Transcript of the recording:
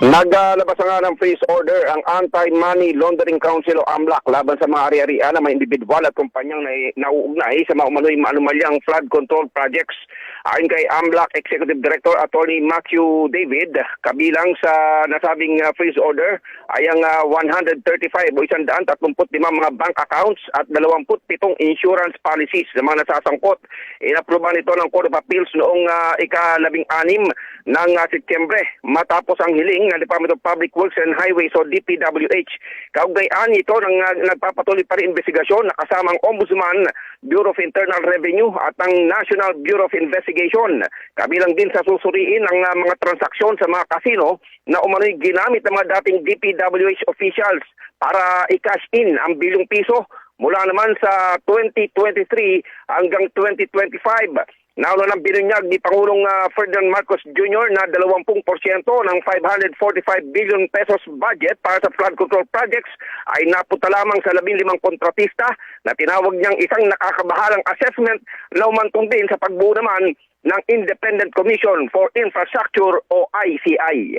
Naglabas na nga ng freeze order ang Anti-Money Laundering Council o AMLAC laban sa mga ari-arian na mga individual at kumpanyang na nauugnay sa mga umano'y maanumalyang flood control projects. Ayon kay AMLAC Executive Director Attorney Matthew David, kabilang sa nasabing uh, freeze order ay ang uh, 135 o 135 mga bank accounts at 27 insurance policies na mga nasasangkot. Inaproban ito ng Court of Appeals noong uh, ika-labing-anim ng uh, Setyembre matapos ang hiling ng Department of Public Works and Highways o DPWH. Kaugayaan ito ng uh, nagpapatuloy pa rin investigasyon na kasamang Ombudsman, Bureau of Internal Revenue at ang National Bureau of Investigation. Kabilang din sa susuriin ang uh, mga transaksyon sa mga kasino na umano'y ginamit ng mga dating DPWH officials para i-cash in ang bilyong piso mula naman sa 2023 hanggang 2025. Nauna ng binunyag ni Pangulong uh, Ferdinand Marcos Jr. na 20% ng 545 billion pesos budget para sa flood control projects ay napunta lamang sa 15 kontratista na tinawag niyang isang nakakabahalang assessment na umantong sa pagbuo naman ng Independent Commission for Infrastructure o ICI.